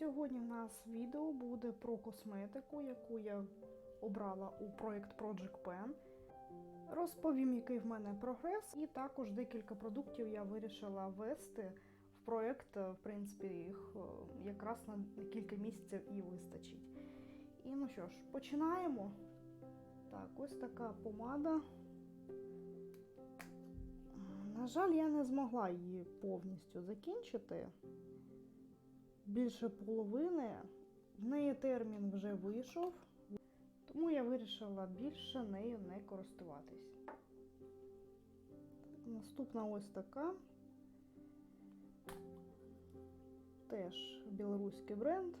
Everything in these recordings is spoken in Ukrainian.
сьогодні в нас відео буде про косметику, яку я обрала у проєкт Project Pen. Розповім, який в мене прогрес, і також декілька продуктів я вирішила ввести в проєкт. В принципі, їх е, якраз на кілька місяців і вистачить. І ну що ж, починаємо. Так, ось така помада. На жаль, я не змогла її повністю закінчити. Більше половини. В неї термін вже вийшов, тому я вирішила більше нею не користуватись. Наступна ось така. Теж білоруський бренд.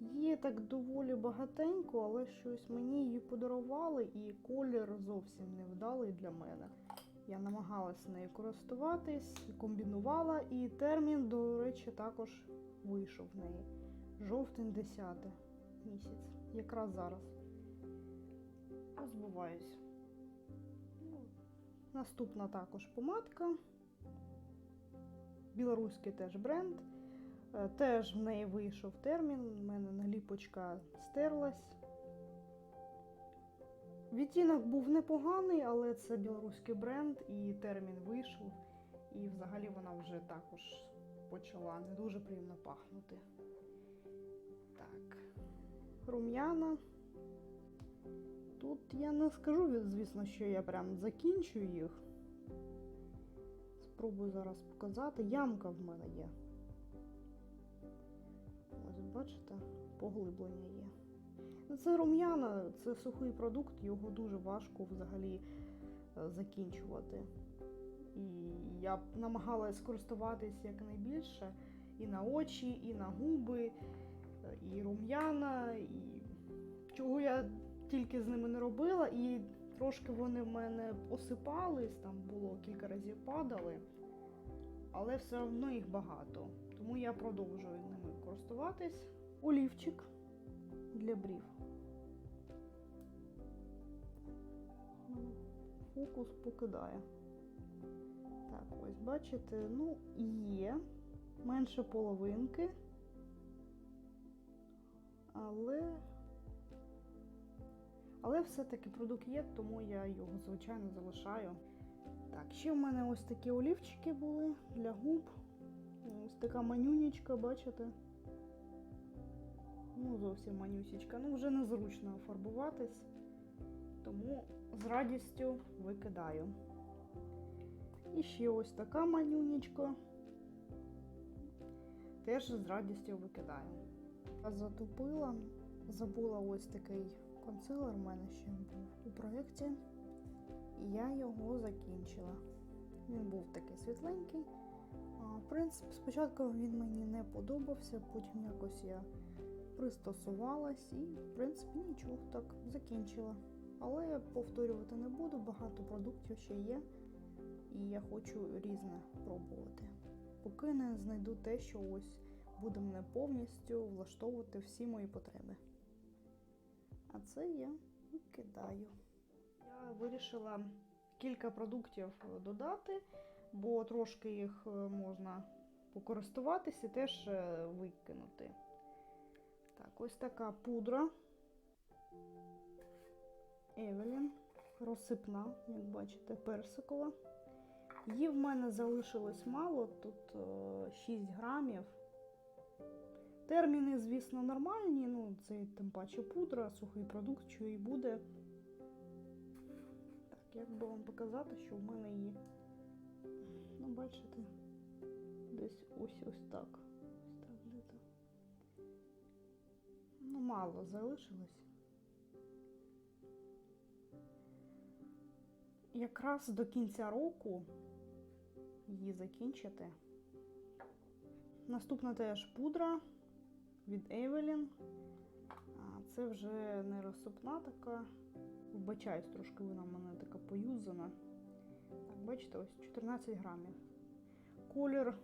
Є так доволі багатенько, але щось мені її подарували, і колір зовсім не вдалий для мене. Я намагалася нею користуватись, комбінувала, і термін, до речі, також вийшов в неї. Жовтень 10 місяць, якраз зараз. Позбуваюсь. Ну, Наступна також помадка. Білоруський теж бренд. Е, Теж в неї вийшов термін, в мене наліпочка стерлась. Відтінок був непоганий, але це білоруський бренд, і термін вийшов. І взагалі вона вже також почала не дуже приємно пахнути. Так, рум'яна. Тут я не скажу, звісно, що я прям закінчую їх. Спробую зараз показати. Ямка в мене є. Ось бачите, поглиблення є. Це рум'яна, це сухий продукт, його дуже важко взагалі е, закінчувати. І я намагалась користуватись якнайбільше і на очі, і на губи, е, і рум'яна, і чого я тільки з ними не робила, і трошки вони в мене осипались, там було кілька разів падали, але все одно їх багато. Тому я продовжую ними користуватись. Олівчик для брів. Фокус покидає. Так, ось бачите, ну, є менше половинки, але. Але все-таки продукт є, тому я його, звичайно, залишаю. Так, ще в мене ось такі олівчики були для губ. Ось така манюнічка, бачите? Ну, зовсім манюсічка. Ну, вже незручно фарбуватись, тому з радістю викидаю. І ще ось така манюнічка. Теж з радістю викидаю. Я затупила, забула ось такий консилер в мене ще був у проєкті. І я його закінчила. Він був такий світленький. В принципі, спочатку він мені не подобався, потім якось я пристосувалась і, в принципі, нічого так закінчила. Але повторювати не буду, багато продуктів ще є, і я хочу різне пробувати. Поки не знайду те, що ось буде мене повністю влаштовувати всі мої потреби. А це я викидаю. Я вирішила кілька продуктів додати, бо трошки їх е, можна покористуватися і теж е, викинути. Так, ось така пудра. Розсипна, як бачите, персикова. Її в мене залишилось мало, тут е, 6 грамів. Терміни, звісно, нормальні, ну, це тим паче пудра, сухий продукт, що і буде. Так, як би вам показати, що в мене її, ну, бачите, десь ось ось так. Ось так де-то. Ну, мало залишилось. Якраз до кінця року її закінчити. Наступна теж пудра від Evelyn. Це вже не розсипна така. Вбачаюсь, трошки вона в мене така поюзана. Так, бачите, ось 14 грамів. Колір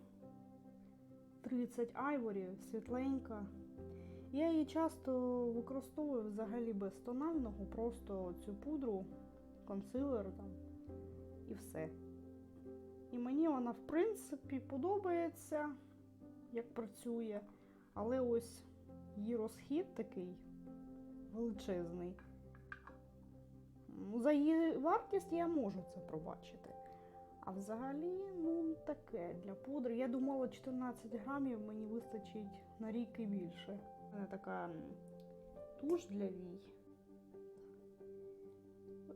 30 Ivory, світленька. Я її часто використовую взагалі без тонального, просто цю пудру, консилер там і все. І мені вона, в принципі, подобається, як працює. Але ось її розхід такий величезний. За її вартість я можу це пробачити. А взагалі, ну таке для пудри. Я думала, 14 грамів мені вистачить на рік і більше. Мене така туш для вій.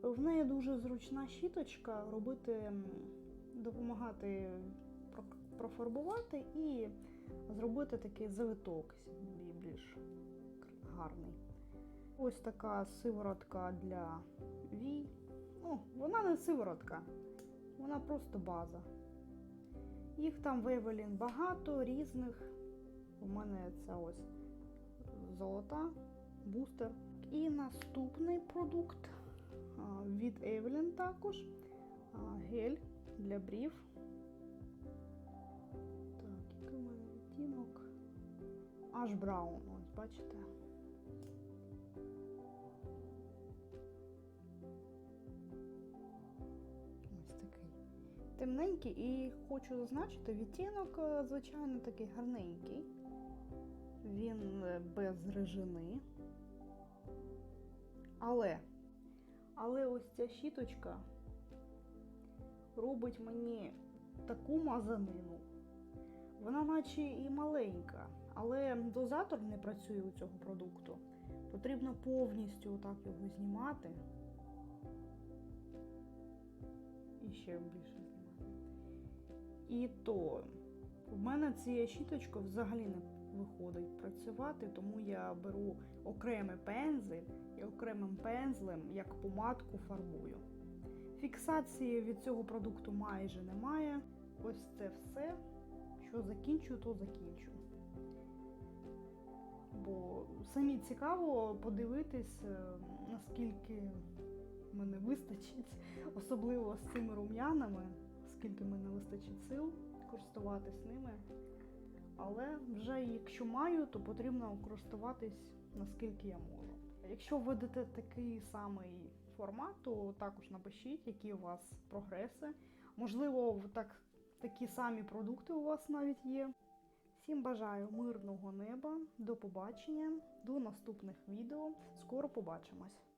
В неї дуже зручна щіточка робити, допомагати профарбувати і зробити такий завиток більш гарний. Ось така сиворотка для вій. Ну, вона не сиворотка, вона просто база. Їх там виявлень багато різних. У мене це ось золота, бустер. І наступний продукт від Evelyn також. Гель для брів. Так, який у мене відтінок? Аж браун, ось бачите. Ось такий. Темненький і хочу зазначити, відтінок, е, звичайно, такий гарненький. Він е, без режини. Але, але ось ця щіточка робить мені таку мазанину. Вона наче і маленька, але дозатор не працює у цього продукту. Потрібно повністю отак його знімати. І ще більше знімати. І то в мене цією щіточкою взагалі не виходить працювати, тому я беру окремий пензель і окремим пензлем, як помадку, фарбую. Фіксації від цього продукту майже немає. Ось це все. Що закінчу, то закінчу. Бо самі цікаво подивитись, е, наскільки мене вистачить, особливо з цими рум'янами, скільки мене вистачить сил користуватись ними. Але вже якщо маю, то потрібно користуватись наскільки я можу. Якщо введете такий самий формат, то також напишіть, які у вас прогреси. Можливо, так, такі самі продукти у вас навіть є. Всім бажаю мирного неба, до побачення, до наступних відео. Скоро побачимось!